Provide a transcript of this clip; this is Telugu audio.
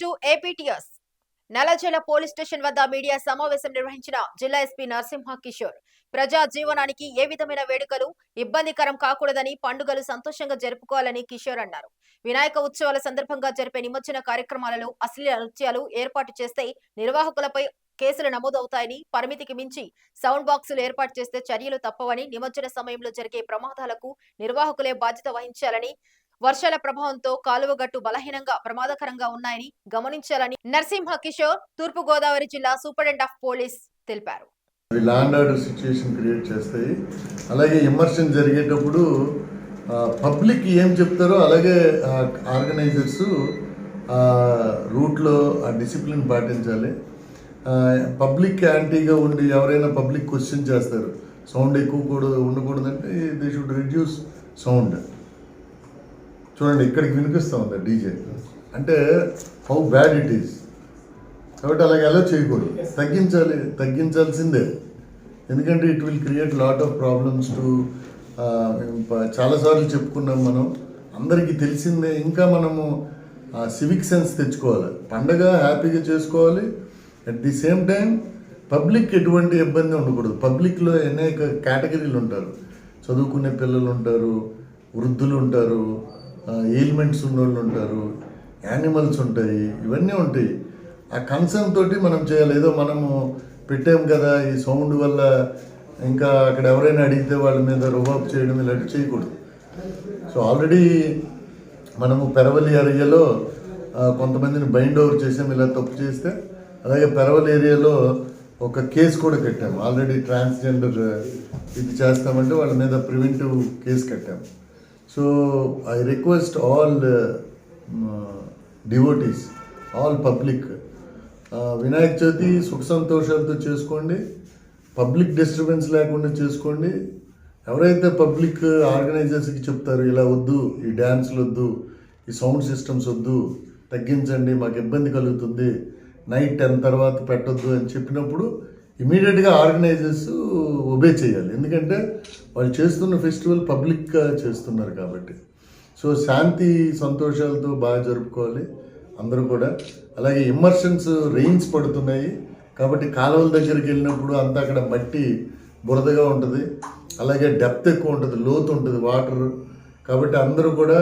To APTS Nallajala police station వద్ద మీడియా సమావేశం నిర్వహించిన జిల్లా ఎస్పీ నరసింహ కిషోర్ ప్రజా జీవనానికి ఏ విధమైన వేడుకలు ఇబ్బందికరం కాకూడదని పండుగలు సంతోషంగా జరుపుకోవాలని కిషోర్ అన్నారు. వినాయక ఉత్సవాల సందర్భంగా జరిపే నిమజ్జన కార్యక్రమాలలో అశ్లీల నృత్యాలు ఏర్పాటు చేస్తే నిర్వాహకులపై కేసులు నమోదవుతాయని పరిమితికి మించి సౌండ్ బాక్సులు ఏర్పాటు చేస్తే చర్యలు తప్పవని నిమజ్జన సమయంలో జరిగే ప్రమాదాలకు నిర్వాహకులే బాధ్యత వహించాలని వర్షాల ప్రభావంతో కాలువగట్టు బలహీనంగా ప్రమాదకరంగా ఉన్నాయని గమనించాలని నరసింహ కిషోర్ తూర్పు గోదావరి జిల్లా సూపరింటెండెంట్ ఆఫ్ పోలీస్ తెలిపారు. అవి ల్యాండ్ ఆర్డర్ సిచ్యుయేషన్ క్రియేట్ చేస్తాయి. అలాగే ఇమర్షన్ జరిగేటప్పుడు పబ్లిక్ ఏం చెప్తారో అలాగే ఆర్గనైజర్స్ రూట్లో ఆ డిసిప్లిన్ పాటించాలి. పబ్లిక్ యాంటీగా ఉండి ఎవరైనా పబ్లిక్ క్వశ్చన్ చేస్తారు. సౌండ్ ఎక్కువ కూడా ఉండకూడదంటే దే షుడ్ రిడ్యూస్ సౌండ్. చూడండి ఇక్కడికి వినిపిస్తూ ఉంది డీజే. అంటే హౌ బ్యాడ్ ఇట్ ఈస్ కాబట్టి అలాగే ఎలా చేయకూడదు. తగ్గించాలి తగ్గించాల్సిందే. ఎందుకంటే it will create lot of problems to చాలాసార్లు చెప్పుకున్నాం మనం. అందరికీ తెలిసిందే ఇంకా మనము సివిక్ సెన్స్ తెచ్చుకోవాలి. పండగ హ్యాపీగా చేసుకోవాలి. At the same time public ఎటువంటి ఇబ్బంది ఉండకూడదు. పబ్లిక్లో అనేక కేటగిరీలు ఉంటారు చదువుకునే పిల్లలు ఉంటారు వృద్ధులు ఉంటారు ఎయిల్మెంట్స్ ఉన్నోళ్ళు ఉంటారు యానిమల్స్ ఉంటాయి ఇవన్నీ ఉంటాయి. ఆ కన్సర్న్ తోటి మనం చేయాలి. ఏదో మనము పెట్టాం కదా ఈ సౌండ్ వల్ల ఇంకా అక్కడ ఎవరైనా అడిగితే వాళ్ళ మీద రుబాబ్ చేయడం ఇలాంటివి చేయకూడదు. సో ఆల్రెడీ మనము పెరవలి ఏరియాలో కొంతమందిని బైండ్ ఓవర్ చేసాం ఇలా తప్పు చేస్తే. అలాగే పెరవలి ఏరియాలో ఒక కేసు కూడా కట్టాము ఆల్రెడీ ట్రాన్స్జెండర్ ఇది చేస్తామంటే వాళ్ళ మీద ప్రివెంటివ్ కేసు కట్టాము so I request all devotees all public Vinayaka Chavithi సుఖ సంతోషాలతో చేసుకోండి పబ్లిక్ డిస్టర్బెన్స్ లేకుండా చేసుకోండి ఎవరైతే పబ్లిక్ ఆర్గనైజర్స్కి చెప్తారు ఇలా వద్దు ఈ డ్యాన్స్లు వద్దు ఈ సౌండ్ సిస్టమ్స్ వద్దు తగ్గించండి మాకు ఇబ్బంది కలుగుతుంది నైట్ టెన్ తర్వాత పెట్టొద్దు అని చెప్పినప్పుడు ఇమీడియట్గా ఆర్గనైజర్స్ ఒబే చేయాలి. ఎందుకంటే వాళ్ళు చేస్తున్న ఫెస్టివల్ పబ్లిక్గా చేస్తున్నారు కాబట్టి. సో శాంతి సంతోషాలతో బాగా జరుపుకోవాలి అందరూ కూడా. అలాగే ఇమ్మర్షన్స్ రెయిన్స్ పడుతున్నాయి. కాబట్టి కాలువల దగ్గరికి వెళ్ళినప్పుడు అంతా అక్కడ మట్టి బురదగా ఉంటుంది. అలాగే డెప్త్ ఎక్కువ ఉంటుంది లోతు ఉంటుంది వాటర్ కాబట్టి అందరూ కూడా